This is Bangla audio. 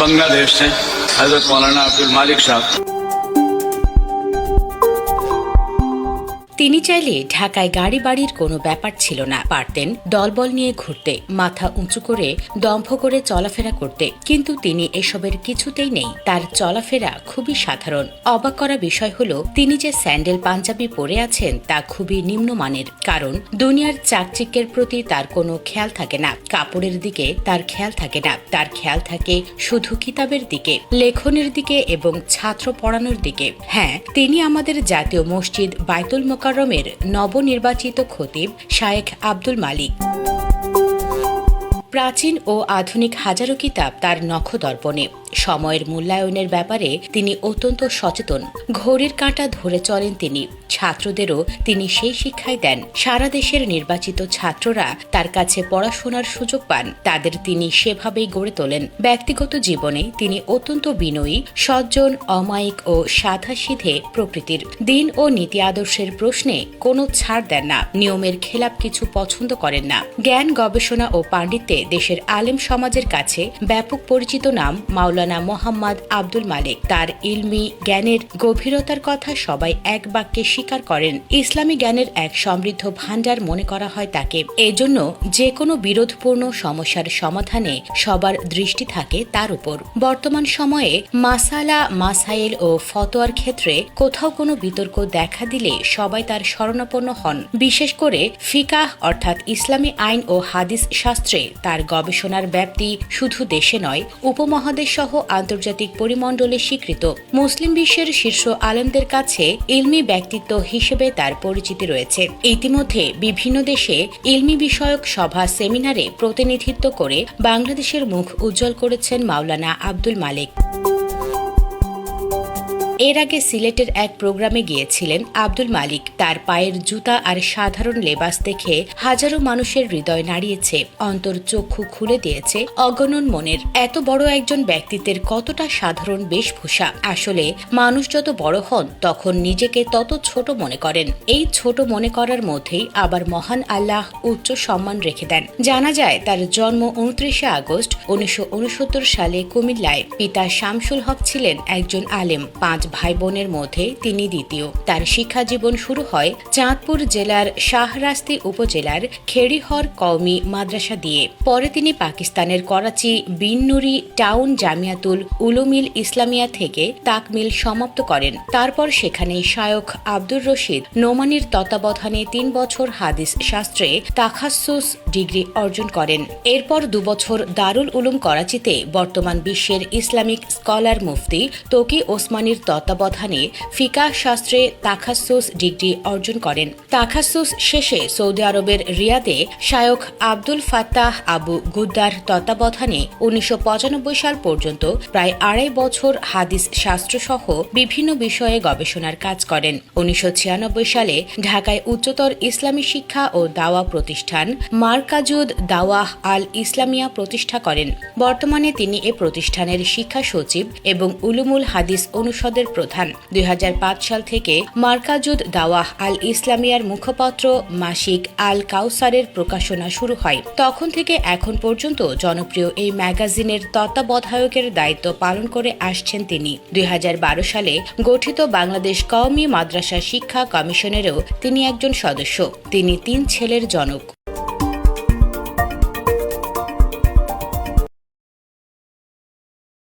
बांग्लादेश से हजरत मौलाना अब्दुल मालिक साहब তিনি চাইলে ঢাকায় গাড়ি বাড়ির কোনো ব্যাপার ছিল না। পারতেন দলবল নিয়ে ঘুরতে, মাথা উঁচু করে, দম্ভ করে চলাফেরা করতে। কিন্তু তিনি এসবের কিছুতেই নেই। তার চলাফেরা খুবই সাধারণ। অবাক করা বিষয় হলো, তিনি যে স্যান্ডেল পাঞ্জাবি পরে আছেন তা খুবই নিম্নমানের। কারণ, দুনিয়ার চাকচিক্যের প্রতি তার কোনো খেয়াল থাকে না। কাপড়ের দিকে তার খেয়াল থাকে না। তার খেয়াল থাকে শুধু কিতাবের দিকে, লেখনের দিকে এবং ছাত্র পড়ানোর দিকে। হ্যাঁ তিনি আমাদের জাতীয় মসজিদ বাইতুল মোকাররমের নবনির্বাচিত খতিব শায়েখ আব্দুল মালিক। প্রাচীন ও আধুনিক হাজারো কিতাব তার নখদর্পণে। সময়ের মূল্যায়নের ব্যাপারে তিনি অত্যন্ত সচেতন। ঘড়ির কাঁটা ধরে চলেন তিনি। ছাত্রদেরও তিনি সেই শিক্ষাই দেন। সারা দেশের নির্বাচিত ছাত্ররা তার কাছে পড়াশোনার সুযোগ পান। তাদের তিনি সেভাবেই গড়ে তোলেন। ব্যক্তিগত জীবনে তিনি অত্যন্ত বিনয়ী, সজ্জন, অমায়িক ও সাধাসিধে প্রকৃতির। দিন ও নীতি আদর্শের প্রশ্নে কোনো ছাড় দেন না। নিয়মের খেলাপ কিছু পছন্দ করেন না। জ্ঞান, গবেষণা ও পাণ্ডিত্যে দেশের আলেম সমাজের কাছে ব্যাপক পরিচিত নাম মাওলানা মোহাম্মদ আব্দুল মালিক। তার ইলমি, জ্ঞানের গভীরতার কথা সবাই এক বাক্যে স্বীকার করেন। ইসলামী জ্ঞানের এক সমৃদ্ধ ভাণ্ডার মনে করা হয় তাকে। এজন্য যে কোনো বিরোধপূর্ণ সমস্যার সমাধানে সবার দৃষ্টি থাকে তার উপর। বর্তমান সময়ে মাসালা মাসাইল ও ফতোয়ার ক্ষেত্রে কোথাও কোনো বিতর্ক দেখা দিলে সবাই তার শরণাপন্ন হন। বিশেষ করে ফিকাহ, অর্থাৎ ইসলামী আইন ও হাদিস শাস্ত্রে তার গবেষণার ব্যাপ্তি শুধু দেশে নয়, উপমহাদেশ সহ আন্তর্জাতিক পরিমণ্ডলে স্বীকৃত। মুসলিম বিশ্বের শীর্ষ আলেমদের কাছে ইলমি ব্যক্তিত্ব হিসেবে তার পরিচিতি রয়েছে। ইতিমধ্যে বিভিন্ন দেশে ইলমি বিষয়ক সভা সেমিনারে প্রতিনিধিত্ব করে বাংলাদেশের মুখ উজ্জ্বল করেছেন মাওলানা আব্দুল মালিক। এর আগে সিলেটের এক প্রোগ্রামে গিয়েছিলেন আব্দুল মালিক। তার পায়ের জুতা আর সাধারণ লেবাস দেখে হাজারো মানুষের হৃদয় নাড়িয়েছে, অন্তর চক্ষু খুলে দিয়েছে অগণন মনের। এত বড় একজন ব্যক্তিত্বের কতটা সাধারণ বেশভূষা। আসলে মানুষ যত বড় হন, তখন নিজেকে তত ছোট মনে করেন। এই ছোট মনে করার মধ্যেই আবার মহান আল্লাহ উচ্চ সম্মান রেখে দেন। জানা যায়, তার জন্ম উনত্রিশে আগস্ট, উনিশশো উনসত্তর সালে কুমিল্লায়। পিতা শামসুল হক ছিলেন একজন আলেম। পাঁচ ভাই বোনের মধ্যে তিনি দ্বিতীয়। তার শিক্ষা জীবন শুরু হয় চাঁদপুর জেলার শাহরাস্তি উপজেলার খেড়িহর কওমি মাদ্রাসা দিয়ে। পরে তিনি পাকিস্তানের করাচি বিননুরি টাউন জামিয়াতুল উলুমিল ইসলামিয়া থেকে তাকমিল সমাপ্ত করেন। তারপর সেখানে শায়ক আব্দুর রশিদ নোমানির তত্ত্বাবধানে তিন বছর হাদিস শাস্ত্রে তাখাসুস ডিগ্রি অর্জন করেন। এরপর দুবছর দারুল উলুম করাচিতে বর্তমান বিশ্বের ইসলামিক স্কলার মুফতি তোকি ওসমানীর তত্ত্বাবধানে ফিকা শাস্ত্রে তাখাসুস ডিগ্রি অর্জন করেন। তাখাসুস শেষে সৌদি আরবের রিয়াদে শায়ক আব্দুল ফাত্তাহ আবু গুদ্দার তত্ত্বাবধানে উনিশশো পঁচানব্বই সাল পর্যন্ত প্রায় আড়াই বছর হাদিস শাস্ত্রসহ বিভিন্ন বিষয়ে গবেষণার কাজ করেন। উনিশশো ছিয়ানব্বই সালে ঢাকায় উচ্চতর ইসলামী শিক্ষা ও দাওয়া প্রতিষ্ঠান মার্কাজুদ দাওয়াহ আল ইসলামিয়া প্রতিষ্ঠা করেন। বর্তমানে তিনি এ প্রতিষ্ঠানের শিক্ষা সচিব এবং উলুমুল হাদিস অনুষদের প্রধান। দুই হাজার পাঁচ সাল থেকে মার্কাজুদ দাওয়াহ আল ইসলামিয়ার মুখপত্র মাসিক আল কাউসারের প্রকাশনা শুরু হয়। তখন থেকে এখন পর্যন্ত জনপ্রিয় এই ম্যাগাজিনের তত্ত্বাবধায়কের দায়িত্ব পালন করে আসছেন তিনি। দুই হাজার বারো সালে গঠিত বাংলাদেশ কওমি মাদ্রাসা শিক্ষা কমিশনেরও তিনি একজন সদস্য। তিনি তিন ছেলের জনক।